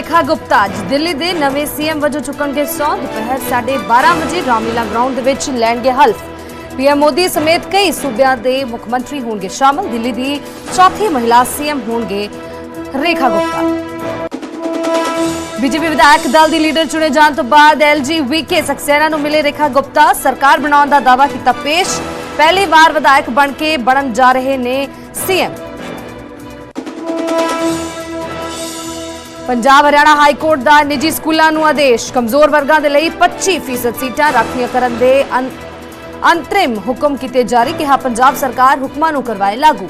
ਰੇਖਾ ਗੁਪਤਾ, ਅੱਜ ਦਿੱਲੀ ਦੇ ਨਵੇਂ ਸੀਐਮ ਵਜੋਂ ਚੁੱਕਣਗੇ ਸਹੁੰ। ਦੁਪਹਿਰ 12:30 ਵਜੇ ਰਾਮਲੀਲਾ ਗਰਾਊਂਡ ਦੇ ਵਿੱਚ ਲੈਣਗੇ ਹਲਫ। ਪੀਐਮ ਮੋਦੀ ਸਮੇਤ ਕਈ ਸੂਬਿਆਂ ਦੇ ਮੁੱਖ ਮੰਤਰੀ ਹੋਣਗੇ ਸ਼ਾਮਲ। ਦਿੱਲੀ ਦੀ ਚੌਥੀ ਮਹਿਲਾ ਸੀਐਮ ਹੋਣਗੇ ਰੇਖਾ ਗੁਪਤਾ। ਬੀਜੇਪੀ ਵਿਧਾਇਕ ਦਲ ਦੀ ਲੀਡਰ ਚੁਣੇ ਜਾਣ ਤੋਂ ਬਾਅਦ ਐਲਜੀ ਵੀਕੇ ਸਕਸੇਨਾ ਨੂੰ ਮਿਲੇ ਰੇਖਾ ਗੁਪਤਾ। ਸਰਕਾਰ ਬਣਾਉਣ ਦਾ ਦਾਅਵਾ ਕੀਤਾ ਪੇਸ਼। ਪਹਿਲੀ ਵਾਰ ਵਿਧਾਇਕ ਬਣ ਕੇ ਬਣਨ ਜਾ ਰਹੇ ਨੇ CM. Punjab Haryana high court ਦਾ ਨਿੱਜੀ ਸਕੂਲਾਂ ਨੂੰ ਆਦੇਸ਼। ਕਮਜ਼ੋਰ ਵਰਗਾਂ ਦੇ ਲਈ 25% ਸੀਟਾਂ ਰਾਖਵੀਆਂ ਕਰਨ ਦੇ ਅੰਤਰਿਮ ਹੁਕਮ ਕੀਤੇ ਜਾਰੀ, ਕਿਹਾ ਪੰਜਾਬ ਸਰਕਾਰ ਹੁਕਮਾਂ ਨੂੰ ਕਰਵਾਏ ਲਾਗੂ।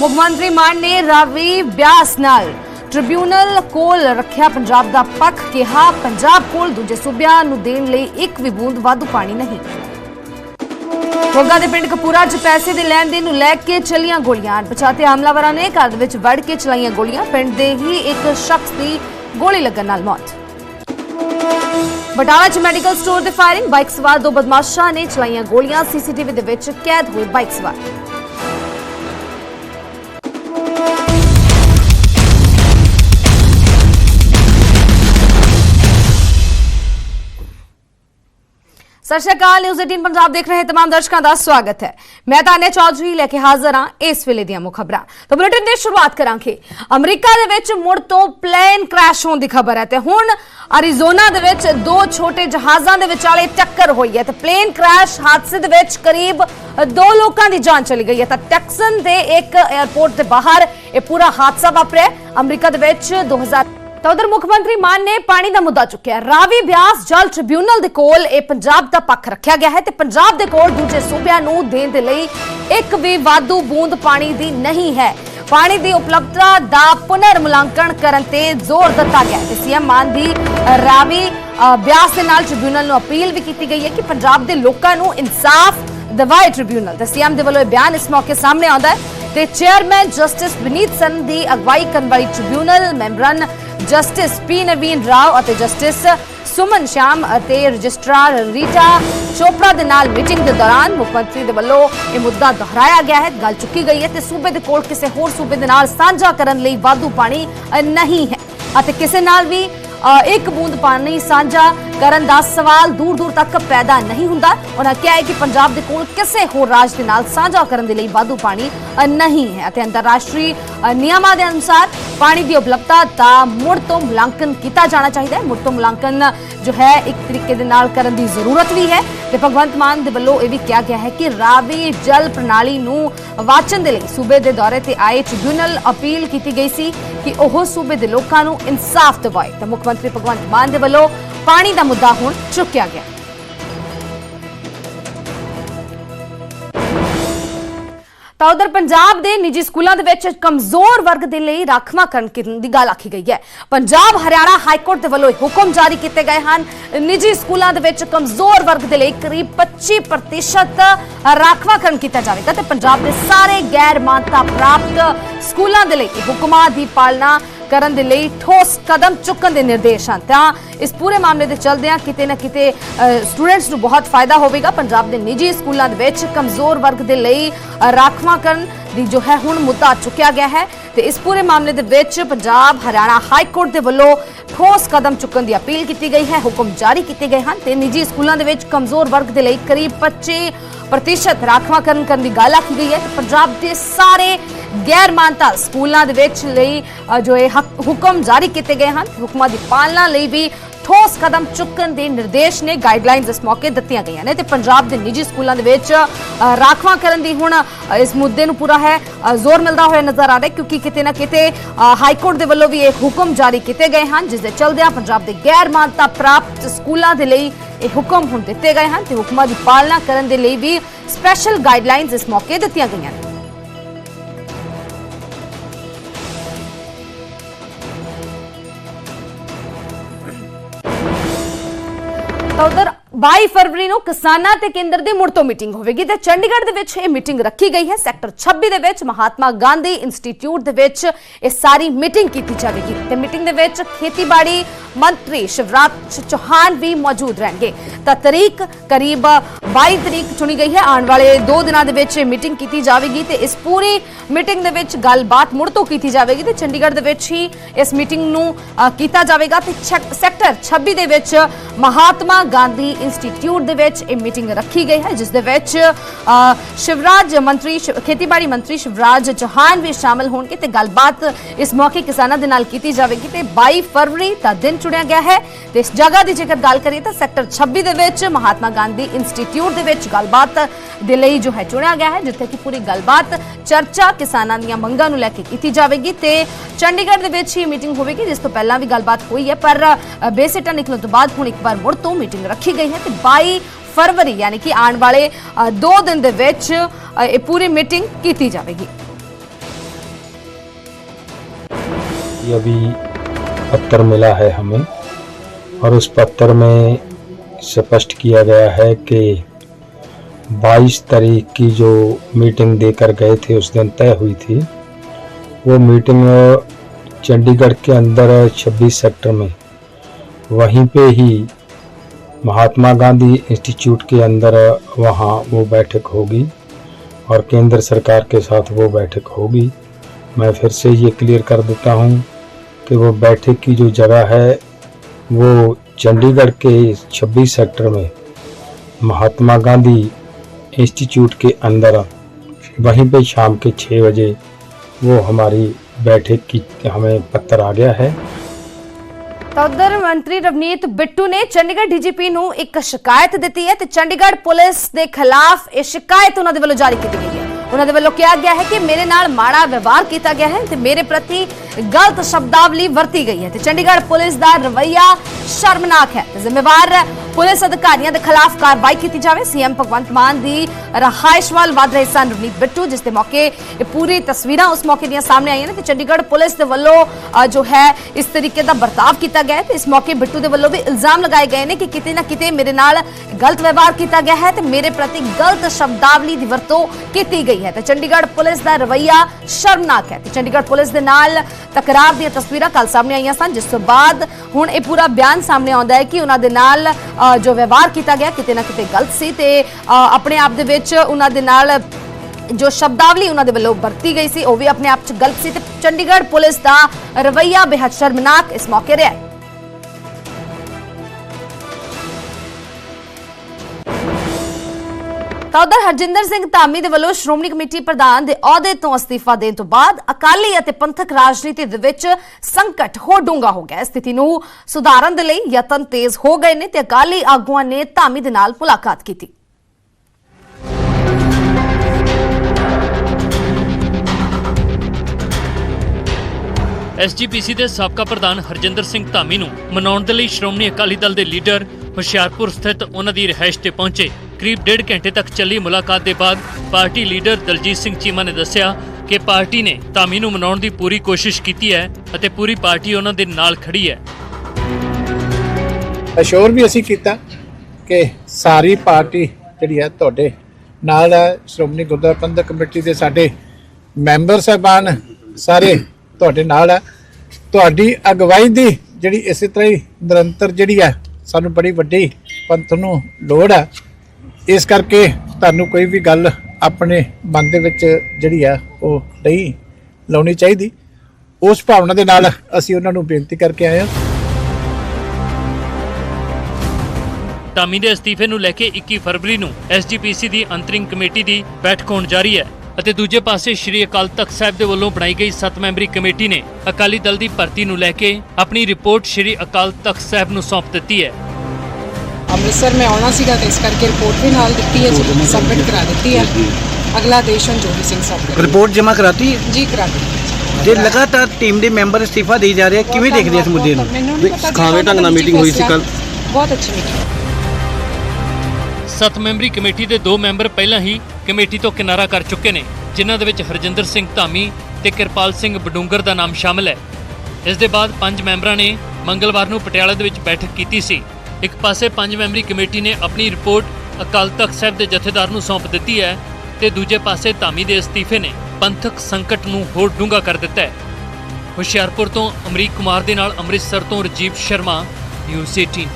ਮੁੱਖ ਮੰਤਰੀ ਮਾਨ ਨੇ ਰਾਵੀ ਬਿਆਸ ਨਾਲ ਟ੍ਰਿਬਿਊਨਲ ਕੋਲ ਰੱਖਿਆ ਪੰਜਾਬ ਦਾ ਪੱਖ, ਕਿਹਾ ਪੰਜਾਬ ਕੋਲ ਦੂਜੇ ਸੂਬਿਆਂ ਨੂੰ ਦੇਣ ਲਈ ਇੱਕ ਵੀ ਬੂੰਦ ਵਾਧੂ ਪਾਣੀ ਨਹੀਂ। ਮੋਗਾ ਦੇ ਪਿੰਡ ਕਪੂਰਾ 'ਚ ਪੈਸੇ ਦੇ ਲੈਣ ਦੇਣ ਨੂੰ ਲੈ ਕੇ ਚੱਲੀਆਂ ਗੋਲੀਆਂ। ਪਛਾਤੇ ਹਮਲਾਵਰਾਂ ਨੇ ਘਰ ਦੇ ਵਿੱਚ ਵੜ ਕੇ ਚਲਾਈਆਂ ਗੋਲੀਆਂ। ਪਿੰਡ ਦੇ ਹੀ ਇੱਕ ਸ਼ਖਸ ਦੀ ਗੋਲੀ ਲੱਗਣ ਨਾਲ ਮੌਤ। ਬਟਾਲਾ 'ਚ ਮੈਡੀਕਲ ਸਟੋਰ ਤੇ ਫਾਇਰਿੰਗ, ਬਾਈਕ ਸਵਾਰ ਦੋ ਬਦਮਾਸ਼ਾਂ ਨੇ ਚਲਾਈਆਂ ਗੋਲੀਆਂ। ਸੀਸੀਟੀਵੀ ਦੇ ਵਿੱਚ ਕੈਦ ਹੋਏ ਬਾਈਕ ਸਵਾਰ। ਸਤਿ ਸ਼੍ਰੀ ਅਕਾਲ ਨਿਊਜ਼ 18 ਪੰਜਾਬ ਦੇਖ ਰਹੇ ਤਮਾਮ ਦਰਸ਼ਕਾਂ ਦਾ ਸਵਾਗਤ ਹੈ। ਮੈਂ ਤਾਨਿਆ ਚੌਧਰੀ ਲੈ ਕੇ ਹਾਜ਼ਰ ਹਾਂ ਇਸ ਵੇਲੇ ਦੀਆਂ ਮੁੱਖ ਖਬਰਾਂ। ਤਾਂ ਬੁਲੇਟਿਨ ਦੀ ਸ਼ੁਰੂਆਤ ਕਰਾਂਗੇ। ਅਮਰੀਕਾ ਦੇ ਵਿੱਚ ਮੁੜ ਤੋਂ ਪਲੇਨ ਕ੍ਰੈਸ਼ ਹੋਣ ਦੀ ਖਬਰ ਹੈ ਤੇ ਹੁਣ ਅਰੀਜ਼ੋਨਾ ਦੇ ਵਿੱਚ ਦੋ ਛੋਟੇ ਜਹਾਜ਼ਾਂ ਦੇ ਵਿਚਾਲੇ ਟੱਕਰ ਹੋਈ ਹੈ ਤੇ ਪਲੇਨ ਕ੍ਰੈਸ਼ ਹਾਦਸੇ ਦੇ ਵਿੱਚ ਕਰੀਬ ਦੋ ਲੋਕਾਂ ਦੀ ਜਾਨ ਚਲੀ ਗਈ ਹੈ। ਤਾਂ ਟੈਕਸਨ ਦੇ ਇੱਕ 에ਅਰਪੋਰਟ ਦੇ ਬਾਹਰ ਇਹ ਪੂਰਾ ਹਾਦਸਾ ਵਾਪਰਿਆ। ਅਮਰੀਕਾ ਦੇ ਵਿੱਚ 2000 ਤਾਂ ਉਧਰ ਮੁੱਖ ਮੰਤਰੀ ਮਾਨ ਨੇ ਪਾਣੀ ਦਾ ਮੁੱਦਾ ਚੁੱਕਿਆ। ਰਾਵੀ ਬਿਆਸ ਜਲ ਟ੍ਰਿਬਿਊਨਲ ਦੇ ਕੋਲ ਇਹ ਪੰਜਾਬ ਦਾ ਪੱਖ ਰੱਖਿਆ ਗਿਆ ਹੈ ਤੇ ਪੰਜਾਬ ਦੇ ਕੋਲ ਦੂਜੇ ਸੂਬਿਆਂ ਨੂੰ ਦੇਣ ਦੇ ਲਈ ਇੱਕ ਵੀ ਵਾਧੂ ਬੂੰਦ ਪਾਣੀ ਦੀ ਨਹੀਂ ਹੈ। ਪਾਣੀ ਦੀ ਉਪਲਬਧਤਾ ਦਾ ਪੁਨਰ ਮੁਲਾਂਕਣ ਕਰਨ ਤੇ ਜ਼ੋਰ ਦਿੱਤਾ ਗਿਆ ਹੈ। ਤੇ ਸੀਐਮ ਮਾਨ ਦੀ ਰਾਵੀ ਬਿਆਸ ਦੇ ਨਾਲ ਟ੍ਰਿਬਿਊਨਲ ਨੂੰ ਅਪੀਲ ਵੀ ਕੀਤੀ ਗਈ ਹੈ ਕਿ ਪੰਜਾਬ ਦੇ ਲੋਕਾਂ ਨੂੰ ਇਨਸਾਫ ਦਿਵਾਏ ਟ੍ਰਿਬਿਊਨਲ। ਤੇ ਸੀਐਮ ਦੇ ਵੱਲੋਂ ਇਹ ਬਿਆਨ ਇਸ ਮੌਕੇ ਸਾਹਮਣੇ ਆਉਂਦਾ ਹੈ। ਤੇ ਚੇਅਰਮੈਨ ਜਸਟਿਸ ਵਿਨੀਤ ਸਨ ਦੀ ਅਗਵਾਈ ਕਰਨ ਵਾਲੀ ਟ੍ਰਿਬਿਊਨਲ ਮੈਂਬਰਨ ਜਸਟਿਸ ਪੀ ਨਵੀਨ ਰਾਓ ਅਤੇ ਜਸਟਿਸ ਸੁਮਨ ਸ਼ਾਮ ਅਤੇ ਰਜਿਸਟਰਾਰ ਰੀਟਾ ਚੋਪੜਾ ਦੇ ਨਾਲ ਮੀਟਿੰਗ ਦੇ ਦੌਰਾਨ ਮੁੱਖ ਮੰਤਰੀ ਦੇ ਵੱਲੋਂ ਇਹ ਮੁੱਦਾ ਦੁਹਰਾਇਆ ਗਿਆ ਹੈ। ਗੱਲ ਚੁੱਕੀ ਗਈ ਹੈ ਤੇ ਸੂਬੇ ਦੇ ਕੋਲ ਕਿਸੇ ਹੋਰ ਸੂਬੇ ਦੇ ਨਾਲ ਸਾਂਝਾ ਕਰਨ ਲਈ ਵਾਧੂ ਪਾਣੀ ਨਹੀਂ ਹੈ ਅਤੇ ਕਿਸੇ ਨਾਲ ਵੀ ਇੱਕ ਬੂੰਦ ਪਾਣੀ ਸਾਂਝਾ ਕਰਨ ਦਾ ਸਵਾਲ ਦੂਰ ਦੂਰ ਤੱਕ ਪੈਦਾ ਨਹੀਂ ਹੁੰਦਾ। ਉਹਨਾਂ ਕਿਹਾ ਹੈ ਕਿ ਪੰਜਾਬ ਦੇ ਕੋਲ ਕਿਸੇ ਹੋਰ ਰਾਜ ਦੇ ਨਾਲ ਸਾਂਝਾ ਕਰਨ ਦੇ ਲਈ ਵਾਧੂ ਪਾਣੀ ਨਹੀਂ ਹੈ। ਅਤੇ ਅੰਤਰਰਾਸ਼ਟਰੀ ਨਿਯਮਾਂ ਦੇ ਅਨੁਸਾਰ ਪਾਣੀ ਦੀ ਉਪਲਬਧਤਾ ਦਾ ਮੁੜ ਤੋਂ ਮੁਲਾਂਕਣ ਕੀਤਾ ਜਾਣਾ ਚਾਹੀਦਾ ਹੈ। ਮੁੜ ਤੋਂ ਮੁਲਾਂਕਣ ਜੋ ਹੈ, ਇੱਕ ਤਰੀਕੇ ਦੇ ਨਾਲ ਕਰਨ ਦੀ ਜ਼ਰੂਰਤ ਵੀ ਹੈ। ਤੇ ਭਗਵੰਤ ਮਾਨ ਦੇ ਵੱਲੋਂ ਇਹ ਵੀ ਕਿਹਾ ਗਿਆ ਹੈ ਕਿ ਰਾਵੀ ਜਲ ਪ੍ਰਣਾਲੀ ਨੂੰ ਵਾਚਣ ਦੇ ਲਈ ਸੂਬੇ ਦੇ ਦੌਰੇ ਤੇ ਆਏ ਟ੍ਰਿਬਿਊਨਲ ਅਪੀਲ ਕੀਤੀ ਗਈ ਸੀ। ਕਿ ਉਹ ਸੂਬੇ ਦੇ ਲੋਕਾਂ ਨੂੰ ਇਨਸਾਫ ਦਿਵਾਏ। ਤਾਂ ਮੁੱਖ ਮੰਤਰੀ ਭਗਵੰਤ ਮਾਨ ਦੇ ਵੱਲੋਂ ਪਾਣੀ ਦਾ ਮੁੱਦਾ ਹੁਣ ਚੁੱਕਿਆ ਗਿਆ। ਤਾਂ ਉਧਰ ਪੰਜਾਬ ਦੇ ਨਿੱਜੀ ਸਕੂਲਾਂ ਦੇ ਵਿੱਚ ਕਮਜ਼ੋਰ ਵਰਗ ਦੇ ਲਈ ਰਾਖਵਾਂਕਰਨ ਕਰਨ ਦੀ ਗੱਲ ਆਖੀ ਗਈ ਹੈ। ਪੰਜਾਬ, ਹਰਿਆਣਾ ਹਾਈ ਕੋਰਟ ਦੇ ਵੱਲੋਂ ਇਹ ਹੁਕਮ ਜਾਰੀ ਕੀਤੇ ਗਏ ਹਨ। ਨਿੱਜੀ ਸਕੂਲਾਂ ਦੇ ਵਿੱਚ ਕਮਜ਼ੋਰ ਵਰਗ ਦੇ ਲਈ ਕਰੀਬ 25% ਰਾਖਵਾਂਕਰਨ ਕੀਤਾ ਜਾਵੇਗਾ ਤੇ ਪੰਜਾਬ ਦੇ ਸਾਰੇ ਗੈਰ ਮਾਨਤਾ ਪ੍ਰਾਪਤ ਸਕੂਲਾਂ ਦੇ ਲਈ ਹੁਕਮਾਂ ਦੀ ਪਾਲਣਾ ਕਰਨ ਦੇ ਲਈ ਠੋਸ ਕਦਮ ਚੁੱਕਣ ਦੇ ਨਿਰਦੇਸ਼ ਹਨ। ਤਾਂ ਇਸ ਪੂਰੇ ਮਾਮਲੇ ਦੇ ਚਲਦਿਆਂ ਕਿਤੇ ਨਾ ਕਿਤੇ ਸਟੂਡੈਂਟਸ ਨੂੰ ਬਹੁਤ ਫਾਇਦਾ ਹੋਵੇਗਾ। ਪੰਜਾਬ ਦੇ ਨਿੱਜੀ ਸਕੂਲਾਂ ਦੇ ਵਿੱਚ ਕਮਜ਼ੋਰ ਵਰਗ ਦੇ ਲਈ ਅ, ਰਾਖਵਾਂਕਰਨ ਦੀ ਜੋ ਹੈ ਹੁਣ ਮੁੱਦਾ ਚੁੱਕਿਆ ਗਿਆ ਹੈ। ਤੇ ਇਸ ਪੂਰੇ ਮਾਮਲੇ ਦੇ ਵਿੱਚ ਪੰਜਾਬ ਹਰਿਆਣਾ ਹਾਈ ਕੋਰਟ ਦੇ ਵੱਲੋਂ ਠੋਸ ਕਦਮ ਚੁੱਕਣ ਦੀ ਅਪੀਲ ਕੀਤੀ ਗਈ ਹੈ। ਹੁਕਮ ਜਾਰੀ ਕੀਤੇ ਗਏ ਹਨ ਤੇ ਨਿੱਜੀ ਸਕੂਲਾਂ ਦੇ ਵਿੱਚ ਕਮਜ਼ੋਰ ਵਰਗ ਦੇ ਲਈ ਕਰੀਬ 25 ਪ੍ਰਤੀਸ਼ਤ ਰਾਖਵਾਂਕਰਨ ਕਰਨ ਦੀ ਗੱਲ ਆਖੀ ਗਈ ਹੈ। ਤੇ ਪੰਜਾਬ ਦੇ ਸਾਰੇ ਗੈਰ ਮਾਨਤਾ ਸਕੂਲਾਂ ਦੇ ਵਿੱਚ ਲਈ ਜੋ ਇਹ ਹਕ- ਹੁਕਮ ਜਾਰੀ ਕੀਤੇ ਗਏ ਹਨ, ਹੁਕਮਾਂ ਦੀ ਪਾਲਣਾ ਲਈ ਵੀ ਠੋਸ ਕਦਮ ਚੁੱਕਣ ਦੇ ਨਿਰਦੇਸ਼ ਨੇ ਗਾਈਡਲਾਈਨਸ ਇਸ ਮੌਕੇ ਦਿੱਤੀਆਂ ਗਈਆਂ ਨੇ ਤੇ ਪੰਜਾਬ ਦੇ ਨਿੱਜੀ ਸਕੂਲਾਂ ਦੇ ਵਿੱਚ ਰਾਖਵਾਂ ਕਰਨ ਦੀ ਹੁਣ ਇਸ ਮੁੱਦੇ ਨੂੰ ਪੂਰਾ ਹੈ ਜ਼ੋਰ ਮਿਲਦਾ ਹੋਇਆ ਨਜ਼ਰ ਆ ਰਿਹਾ ਕਿਉਂਕਿ ਕਿਤੇ ਨਾ ਕਿਤੇ ਹਾਈ ਕੋਰਟ ਦੇ ਵੱਲੋਂ ਵੀ ਇਹ ਹੁਕਮ ਜਾਰੀ ਕੀਤੇ ਗਏ ਹਨ, ਜਿਸ ਦੇ ਚਲਦਿਆਂ ਪੰਜਾਬ ਦੇ ਗੈਰ ਮਾਨਤਾ ਪ੍ਰਾਪਤ ਸਕੂਲਾਂ ਦੇ ਲਈ ਇਹ ਹੁਕਮ ਹੁਣ ਦਿੱਤੇ ਗਏ ਹਨ ਤੇ ਹੁਕਮਾਂ ਦੀ ਪਾਲਣਾ ਕਰਨ ਦੇ ਲਈ ਵੀ ਸਪੈਸ਼ਲ ਗਾਈਡਲਾਈਨਸ ਇਸ ਮੌਕੇ ਦਿੱਤੀਆਂ ਗਈਆਂ ਨੇ। ਤਾਂ ਉਧਰ 22 ਫਰਵਰੀ ਨੂੰ ਕਿਸਾਨਾਂ ਤੇ ਕੇਂਦਰ ਦੀ ਮੁੜ ਤੋਂ ਮੀਟਿੰਗ ਹੋਵੇਗੀ ਤੇ ਚੰਡੀਗੜ੍ਹ ਦੇ ਵਿੱਚ ਇਹ ਮੀਟਿੰਗ ਰੱਖੀ ਗਈ ਹੈ। ਸੈਕਟਰ 26 ਦੇ ਵਿੱਚ ਮਹਾਤਮਾ ਗਾਂਧੀ ਇੰਸਟੀਚਿਊਟ ਦੇ ਵਿੱਚ ਇਹ ਸਾਰੀ ਮੀਟਿੰਗ ਕੀਤੀ ਜਾਵੇਗੀ। ਤੇ ਮੀਟਿੰਗ ਦੇ ਵਿੱਚ ਖੇਤੀਬਾੜੀ ਮੰਤਰੀ ਸ਼ਿਵਰਾਜ ਚੌਹਾਨ ਵੀ ਮੌਜੂਦ ਰਹਿਣਗੇ। ਤਾਂ ਤਰੀਕ ਕਰੀਬ 22 ਤਰੀਕ ਚੁਣੀ ਗਈ ਹੈ। ਆਉਣ ਵਾਲੇ 2 ਦਿਨਾਂ ਦੇ ਵਿੱਚ ਮੀਟਿੰਗ ਕੀਤੀ ਜਾਵੇਗੀ ਤੇ ਇਸ ਪੂਰੀ ਮੀਟਿੰਗ ਦੇ ਵਿੱਚ ਗੱਲਬਾਤ ਮੁੜ ਤੋਂ ਕੀਤੀ ਜਾਵੇਗੀ ਤੇ ਚੰਡੀਗੜ੍ਹ ਦੇ ਵਿੱਚ ਹੀ ਇਸ ਮੀਟਿੰਗ ਨੂੰ ਕੀਤਾ ਜਾਵੇਗਾ ਤੇ ਸੈਕਟਰ 26 ਦੇ ਵਿੱਚ ਮਹਾਤਮਾ ਗਾਂਧੀ ਇੰਸਟੀਚਿਊਟ ਦੇ ਵਿੱਚ ਇਹ ਮੀਟਿੰਗ ਰੱਖੀ ਗਈ ਹੈ, ਜਿਸ ਦੇ ਵਿੱਚ ਸ਼ਿਵਰਾਜ ਮੰਤਰੀ ਸ਼ਿਵ- ਖੇਤੀਬਾੜੀ ਮੰਤਰੀ ਸ਼ਿਵਰਾਜ ਚੌਹਾਨ ਵੀ ਸ਼ਾਮਲ ਹੋਣਗੇ ਤੇ ਗੱਲਬਾਤ ਇਸ ਮੌਕੇ ਕਿਸਾਨਾਂ ਦੇ ਨਾਲ ਕੀਤੀ ਜਾਵੇਗੀ ਤੇ 22 ਫਰਵਰੀ ਦਾ ਦਿਨ ਚੁਣਿਆ ਗਿਆ ਹੈ ਤੇ ਇਸ ਜਗ੍ਹਾ ਦੀ ਜੇਕਰ ਗੱਲ ਕਰੀਏ ਤਾਂ ਸੈਕਟਰ 26 ਦੇ ਵਿੱਚ ਮਹਾਤਮਾ ਗਾਂਧੀ ਇੰਸਟੀਚਿਊਟ ਦੇ ਵਿੱਚ ਗੱਲਬਾਤ ਦੇ ਲਈ ਜੋ ਹੈ ਚੁਣਿਆ ਗਿਆ ਹੈ ਜਿੱਥੇ ਕਿ ਪੂਰੀ ਗੱਲਬਾਤ ਚਰਚਾ ਕਿਸਾਨਾਂ ਦੀਆਂ ਮੰਗਾਂ ਨੂੰ ਲੈ ਕੇ ਕੀਤੀ ਜਾਵੇਗੀ ਤੇ ਚੰਡੀਗੜ੍ਹ ਦੇ ਵਿੱਚ ਹੀ ਮੀਟਿੰਗ ਹੋਵੇਗੀ ਜਿਸ ਤੋਂ ਪਹਿਲਾਂ ਵੀ ਗੱਲਬਾਤ ਹੋਈ ਹੈ ਪਰ ਅ, ਬੇਸਿੱਟਾ ਨਿਕਲਣ ਤੋਂ ਬਾਅਦ ਹੁਣ ਇੱਕ ਵਾਰ ਮੁੜ ਤੋਂ ਮੀਟਿੰਗ ਰੱਖੀ ਗਈ ਹੈ ਤੇ 22 ਫਰਵਰੀ ਯਾਨੀ ਕਿ ਆਉਣ ਵਾਲੇ 2 ਦਿਨ ਦੇ ਵਿੱਚ ਅ, ਇਹ ਪੂਰੀ ਮੀਟਿੰਗ ਕੀਤੀ ਜਾਵੇਗੀ ये अभी पत्र मिला है हमें और उस पत्थर में स्पष्ट किया गया है कि 22 तारीख की जो मीटिंग देकर गए थे, उस दिन तय हुई थी। वो मीटिंग चंडीगढ़ के अंदर 26 सेक्टर में, वहीं पे ही महात्मा गांधी इंस्टीट्यूट के अंदर वहाँ वो बैठक होगी और केंद्र सरकार के साथ वो बैठक होगी। मैं फिर से ये क्लियर कर देता हूँ कि वो बैठक की जो जगह है वो चंडीगढ़ के 26 सेक्टर में महात्मा गांधी इंस्टीट्यूट के अंदर वहीं पे शाम के छः बजे वो हमारी बैठक की हमें पत्र आ गया है ਤਾਂ ਉਧਰ ਮੰਤਰੀ ਰਵਨੀਤ ਬਿੱਟੂ ਨੇ ਚੰਡੀਗੜ੍ਹ ਡੀਜੀਪੀ ਨੂੰ ਇੱਕ ਸ਼ਿਕਾਇਤ ਦਿੱਤੀ ਹੈ ਤੇ ਚੰਡੀਗੜ੍ਹ ਪੁਲਿਸ ਦੇ ਖਿਲਾਫ ਇਹ ਸ਼ਿਕਾਇਤ ਉਹਨਾਂ ਦੇ ਵੱਲੋਂ ਜਾਰੀ ਕੀਤੀ ਗਈ ਹੈ ਉਹਨਾਂ ਦੇ ਵੱਲੋਂ ਕਿਹਾ ਗਿਆ ਹੈ ਕਿ ਮੇਰੇ ਨਾਲ ਮਾੜਾ ਵਿਵਹਾਰ ਕੀਤਾ ਗਿਆ ਹੈ ਤੇ ਮੇਰੇ ਪ੍ਰਤੀ ਗਲਤ ਸ਼ਬਦਾਵਲੀ ਵਰਤੀ ਗਈ ਹੈ ਤੇ ਚੰਡੀਗੜ੍ਹ ਪੁਲਿਸ ਦਾ ਰਵੱਈਆ ਸ਼ਰਮਨਾਕ ਹੈ। ਜ਼ਿੰਮੇਵਾਰ ਪੁਲਿਸ ਅਧਿਕਾਰੀਆਂ ਦੇ ਖਿਲਾਫ ਕਾਰਵਾਈ ਕੀਤੀ ਜਾਵੇ। ਸੀਐਮ ਭਗਵੰਤ ਮਾਨ ਦੀ ਰਹਾਇਸ਼ ਵੱਲ ਵਧ ਰਹੇ ਸਨ ਰਵਨੀਤ ਬਿੱਟੂ, ਜਿਸ ਦੇ ਮੌਕੇ ਇਹ ਪੂਰੀ ਤਸਵੀਰਾਂ ਉਸ ਮੌਕੇ ਦੀਆਂ ਸਾਹਮਣੇ ਆਈਆਂ ਨੇ ਤੇ ਚੰਡੀਗੜ੍ਹ ਪੁਲਿਸ ਦੇ ਵੱਲੋਂ ਜੋ ਹੈ, ਇਸ ਤਰੀਕੇ ਦਾ ਵਰਤਾਵ ਕੀਤਾ ਗਿਆ ਤੇ ਇਸ ਮੌਕੇ ਬਿੱਟੂ ਦੇ ਵੱਲੋਂ ਵੀ ਇਲਜ਼ਾਮ ਲਗਾਏ ਗਏ ਨੇ ਕਿ ਕਿਤੇ ਨਾ ਕਿਤੇ ਮੇਰੇ ਨਾਲ ਗਲਤ ਵਿਵਹਾਰ ਕੀਤਾ ਗਿਆ ਹੈ ਤੇ ਮੇਰੇ ਪ੍ਰਤੀ ਗਲਤ ਸ਼ਬਦਾਵਲੀ ਦੀ ਵਰਤੋਂ ਕੀਤੀ ਗਈ ਹੈ। ਤੇ ਚੰਡੀਗੜ੍ਹ ਪੁਲਿਸ ਦਾ ਰਵੱਈਆ ਸ਼ਰਮਨਾਕ ਹੈ। ਤੇ ਚੰਡੀਗੜ੍ਹ ਪੁਲਿਸ ਦੇ ਨਾਲ ਤਕਰਾਰ ਦੀਆਂ ਤਸਵੀਰਾਂ ਕੱਲ ਸਾਹਮਣੇ ਆਈਆਂ ਸਨ, ਜਿਸ ਤੋਂ ਬਾਅਦ ਹੁਣ ਇਹ ਪੂਰਾ ਬਿਆਨ ਸਾਹਮਣੇ ਆਉਂਦਾ ਹੈ ਕਿ ਉਹਨਾਂ ਦੇ ਨਾਲ ਜੋ ਵਿਵਹਾਰ ਕੀਤਾ ਗਿਆ, ਕਿਤੇ ਨਾ ਕਿਤੇ ਗਲਤ ਸੀ ਤੇ ਆਪਣੇ ਆਪ ਦੇ ਵਿੱਚ ਉਹਨਾਂ ਦੇ ਨਾਲ ਜੋ ਸ਼ਬਦਾਵਲੀ ਉਹਨਾਂ ਦੇ ਵੱਲੋਂ ਵਰਤੀ ਗਈ ਸੀ, ਉਹ ਵੀ ਆਪਣੇ ਆਪ 'ਚ ਗਲਤ ਸੀ ਤੇ ਚੰਡੀਗੜ੍ਹ ਪੁਲਿਸ ਦਾ ਰਵੱਈਆ ਬੇਹੱਦ ਸ਼ਰਮਨਾਕ ਇਸ ਮੌਕੇ ਰਿਹਾ ਤਾਂ ਉਧਰ ਹਰਜਿੰਦਰ ਸਿੰਘ ਧਾਮੀ ਦੇ ਵੱਲੋਂ ਸ਼੍ਰੋਮਣੀ ਕਮੇਟੀ ਪ੍ਰਧਾਨ ਦੇ ਅਹੁਦੇ ਤੋਂ ਅਸਤੀਫਾ ਦੇਣ ਤੋਂ ਬਾਅਦ ਅਕਾਲੀ ਅਤੇ ਪੰਥਕ ਰਾਜਨੀਤੀ ਦੇ ਵਿੱਚ ਸੰਕਟ ਹੋਰ ਡੂੰਘਾ ਹੋ ਗਿਆ। ਸਥਿਤੀ ਨੂੰ ਸੁਧਾਰਨ ਦੇ ਲਈ ਯਤਨ ਤੇਜ਼ ਹੋ ਗਏ ਨੇ ਤੇ ਅਕਾਲੀ ਆਗੂਆਂ ਨੇ ਧਾਮੀ ਦੇ ਨਾਲ ਮੁਲਾਕਾਤ ਕੀਤੀ। ਐਸਜੀਪੀਸੀ ਦੇ ਸਾਬਕਾ ਪ੍ਰਧਾਨ ਹਰਜਿੰਦਰ ਸਿੰਘ ਧਾਮੀ ਨੂੰ ਮਨਾਉਣ ਦੇ ਲਈ ਸ਼੍ਰੋਮਣੀ ਅਕਾਲੀ ਦਲ ਦੇ ਲੀਡਰ ਹੁਸ਼ਿਆਰਪੁਰ ਸਥਿਤ ਉਹਨਾਂ ਦੀ ਰਿਹਾਇਸ਼ ਤੇ ਪਹੁੰਚੇ। ਕਰੀਬ ਡੇਢ ਘੰਟੇ ਤੱਕ ਚੱਲੀ ਮੁਲਾਕਾਤ ਦੇ ਬਾਅਦ ਪਾਰਟੀ ਲੀਡਰ ਦਲਜੀਤ ਸਿੰਘ ਚੀਮਾ ਨੇ ਦੱਸਿਆ ਕਿ ਪਾਰਟੀ ਨੇ ਧਾਮੀ ਨੂੰ ਮਨਾਉਣ ਦੀ ਪੂਰੀ ਕੋਸ਼ਿਸ਼ ਕੀਤੀ ਹੈ ਅਤੇ ਪੂਰੀ ਪਾਰਟੀ ਉਹਨਾਂ ਦੇ ਨਾਲ ਖੜੀ ਹੈ। ਅਸ਼ੋਰ ਵੀ ਅਸੀਂ ਕੀਤਾ ਕਿ ਸਾਰੀ ਪਾਰਟੀ ਜਿਹੜੀ ਹੈ ਤੁਹਾਡੇ ਨਾਲ ਹੈ। ਸ਼੍ਰੋਮਣੀ ਗੁਰਦੁਆਰਾ ਪ੍ਰਬੰਧਕ ਕਮੇਟੀ ਦੇ ਸਾਡੇ ਮੈਂਬਰ ਸਾਹਿਬਾਨ ਸਾਰੇ ਤੁਹਾਡੇ ਨਾਲ ਹੈ। ਤੁਹਾਡੀ ਅਗਵਾਈ ਦੀ ਜਿਹੜੀ ਇਸੇ ਤਰ੍ਹਾਂ ਹੀ ਨਿਰੰਤਰ ਜਿਹੜੀ ਹੈ ਸਾਨੂੰ ਬੜੀ ਵੱਡੀ ਪੰਥ ਨੂੰ ਲੋੜ ਹੈ। ਇਸ ਕਰਕੇ ਤੁਹਾਨੂੰ ਕੋਈ ਵੀ ਗੱਲ ਆਪਣੇ ਮਨ ਦੇ ਵਿੱਚ ਜਿਹੜੀ ਹੈ ਉਹ ਨਹੀਂ ਲਾਉਣੀ ਚਾਹੀਦੀ। ਉਸ ਭਾਵਨਾ ਦੇ ਨਾਲ ਅਸੀਂ ਉਹਨਾਂ ਨੂੰ ਬੇਨਤੀ ਕਰਕੇ ਆਏ ਹਾਂ। ਧਾਮੀ ਦੇ ਅਸਤੀਫੇ ਨੂੰ ਲੈ ਕੇ 21 ਫਰਵਰੀ ਨੂੰ ਐਸਜੀਪੀਸੀ ਦੀ ਅੰਤਰਿੰਗ ਕਮੇਟੀ ਦੀ ਬੈਠਕ ਹੋਣ ਜਾ ਰਹੀ ਹੈ ਅਤੇ ਦੂਜੇ ਪਾਸੇ ਸ਼੍ਰੀ ਅਕਾਲ ਤਖਤ ਸਾਹਿਬ ਦੇ ਵੱਲੋਂ ਬਣਾਈ ਗਈ 7 ਮੈਂਬਰੀ ਕਮੇਟੀ ਨੇ ਅਕਾਲੀ ਦਲ ਦੀ ਭਰਤੀ ਨੂੰ ਲੈ ਕੇ ਆਪਣੀ ਰਿਪੋਰਟ ਸ਼੍ਰੀ ਅਕਾਲ ਤਖਤ ਸਾਹਿਬ ਨੂੰ ਸੌਂਪ ਦਿੱਤੀ ਹੈ। ਅੰਮ੍ਰਿਤਸਰ ਮੈਂ ਆਉਣਾ ਸੀਗਾ ਤੇ ਇਸ ਕਰਕੇ ਰਿਪੋਰਟ ਵੀ ਨਾਲ ਦਿੱਤੀ ਹੈ ਜੀ ਸਬਮਿਟ ਕਰਾ ਦਿੱਤੀ ਹੈ। ਅਗਲਾ ਦੇਸ਼ਨ ਜੋਗੀ ਸਿੰਘ ਸਾਹਿਬ ਰਿਪੋਰਟ ਜਮ੍ਹਾਂ ਕਰਾਤੀ? ਹੈ ਜੀ ਕਰਾ ਦਿੱਤੀ। ਜੇ ਲਗਾਤਾਰ ਟੀਮ ਦੇ ਮੈਂਬਰ ਅਸਤੀਫਾ ਦੇਈ ਜਾ ਰਹੇ ਆ ਕਿਵੇਂ ਦੇਖਦੇ ਆ ਇਸ ਮੁੱਦੇ ਨੂੰ? ਸਿਖਾਵੇਂ ਢੰਗ ਨਾਲ meeting ਹੋਈ ਸੀ ਕੱਲ੍ਹ। ਬਹੁਤ ਅੱਛੀ ਮੀਟਿੰਗ 7 ਮੈਂਬਰੀ ਕਮੇਟੀ ਦੇ ਦੋ ਮੈਂਬਰ ਪਹਿਲਾਂ ਹੀ ਕਮੇਟੀ ਤੋਂ ਕਿਨਾਰਾ ਕਰ ਚੁੱਕੇ ਨੇ ਜਿਨ੍ਹਾਂ ਦੇ ਵਿੱਚ ਹਰਜਿੰਦਰ ਸਿੰਘ ਧਾਮੀ ਤੇ ਕਿਰਪਾਲ ਸਿੰਘ ਬਡੂੰਗਰ ਦਾ ਨਾਮ ਸ਼ਾਮਲ ਹੈ। ਇਸ ਦੇ ਬਾਅਦ ਪੰਜ ਮੈਂਬਰਾਂ ਨੇ ਮੰਗਲਵਾਰ ਨੂੰ ਪਟਿਆਲਾ ਦੇ ਵਿੱਚ ਬੈਠਕ ਕੀਤੀ ਸੀ। ਇੱਕ ਪਾਸੇ ਪੰਜ ਮੈਂਬਰੀ ਕਮੇਟੀ ਨੇ ਆਪਣੀ ਰਿਪੋਰਟ ਅਕਾਲ ਤਖਤ ਸਾਹਿਬ ਦੇ ਜਥੇਦਾਰ ਨੂੰ ਸੌਂਪ ਦਿੱਤੀ ਹੈ ਤੇ ਦੂਜੇ ਪਾਸੇ ਧਾਮੀ ਦੇ ਅਸਤੀਫੇ ਨੇ ਪੰਥਕ ਸੰਕਟ ਨੂੰ ਹੋਰ ਡੂੰਘਾ ਕਰ ਦਿੱਤਾ ਹੈ। ਹੁਸ਼ਿਆਰਪੁਰ ਤੋਂ ਅਮਰੀਕ ਕੁਮਾਰ ਦੇ ਨਾਲ ਅੰਮ੍ਰਿਤਸਰ ਤੋਂ ਰਜੀਵ ਸ਼ਰਮਾ, ਨਿਊਜ਼ 18